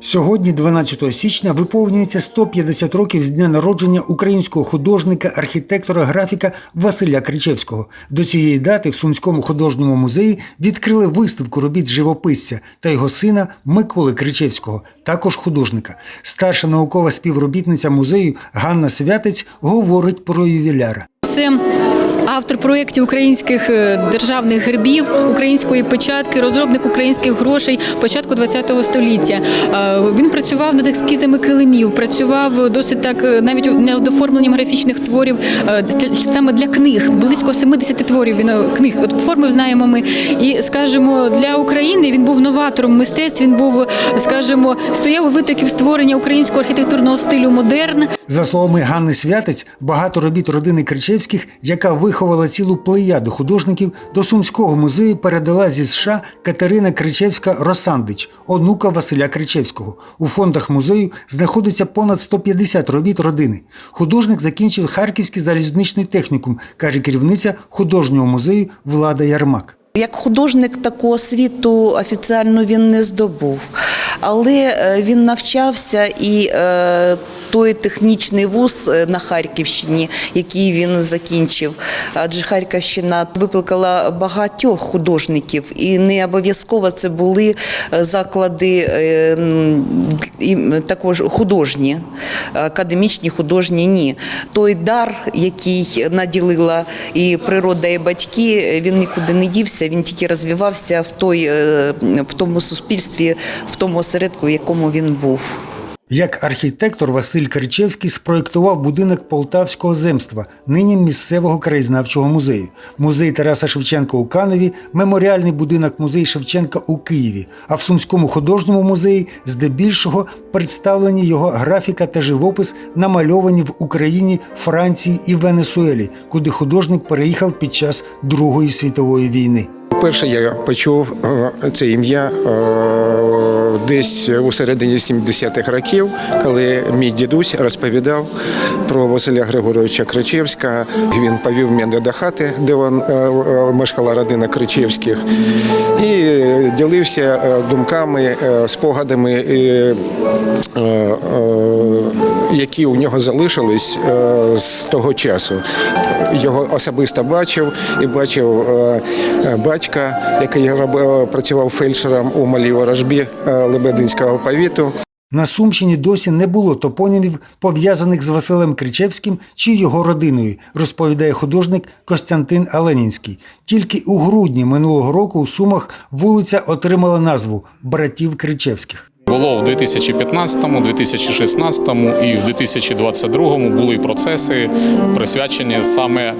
Сьогодні, 12 січня, виповнюється 150 років з дня народження українського художника, архітектора, графіка Василя Кричевського. До цієї дати в Сумському художньому музеї відкрили виставку робіт живописця та його сина Миколи Кричевського, також художника. Старша наукова співробітниця музею Ганна Святець говорить про ювіляра. Це автор проєктів українських е, державних гербів, української печатки, розробник українських грошей початку ХХ століття. Е, Він працював над ескізами килимів, працював досить так е, навіть над оформленням графічних творів саме для книг. Близько 70 творів він книг от оформив, знаємо ми. І скажімо, для України він був новатором мистецтв. Він був, скажімо, стояв у витоків створення українського архітектурного стилю модерн. За словами Ганни Святець, багато робіт родини Кричевських, яка виховала цілу плеяду художників, до Сумського музею передала зі США Катерина Кричевська Росандич, онука Василя Кричевського. У фондах музею знаходиться понад 150 робіт родини. Художник закінчив Харківський залізничний технікум, каже керівниця художнього музею Влада Ярмак. Як художник такого освіту офіціально він не здобув, але е, він навчався і е, той технічний вуз е, на Харківщині, який він закінчив, адже Харківщина викликала багатьох художників, і не обов'язково це були е, заклади е, також художні, академічні художні ні. Той дар, який наділила і природа, і батьки, він нікуди не дівся. Він тільки розвивався в той в тому суспільстві, в тому осередку, в якому він був. Як архітектор Василь Кричевський спроєктував будинок Полтавського земства, нині місцевого краєзнавчого музею, музей Тараса Шевченка у Каневі, меморіальний будинок музей Шевченка у Києві. А в Сумському художньому музеї здебільшого представлені його графіка та живопис, намальовані в Україні, Франції і Венесуелі, куди художник переїхав під час Другої світової війни. Перше я почув е, це ім'я е, десь у середині 70-х років, коли мій дідусь розповідав про Василя Григоровича Кричевська. Він повів мене до хати, де вон, е, е, мешкала родина Кричевських, і ділився е, думками, спогадами, які у нього залишились е, з того часу. Його особисто бачив і бачив е, е, батька, який працював фельдшером у малій ворожбі Лебединського повіту. На Сумщині досі не було топонімів, пов'язаних з Василем Кричевським чи його родиною, розповідає художник Костянтин Аленінський. Тільки у грудні минулого року у Сумах вулиця отримала назву Братів Кричевських. Було в 2015, 2016 і в 2022 були процеси присвячені саме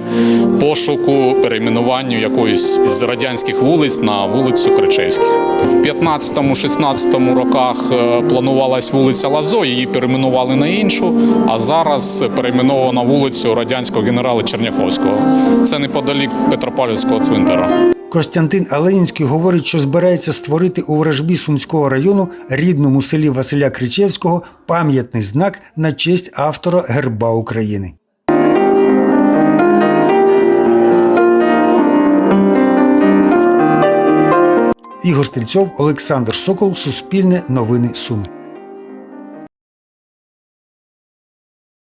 пошуку перейменуванню якоїсь з радянських вулиць на вулицю Кричевських. В 15-16 роках е, планувалась вулиця Лазо, її перейменували на іншу, а зараз перейменована вулицю радянського генерала Черняховського. Це неподалік Петропавлівського цвинтара. Костянтин Аленінський говорить, що збирається створити у вражбі Сумського району рідному селі Василя Кричевського пам'ятний знак на честь автора герба України. Ігор Стрільцов, Олександр Сокол, Суспільне новини Суми.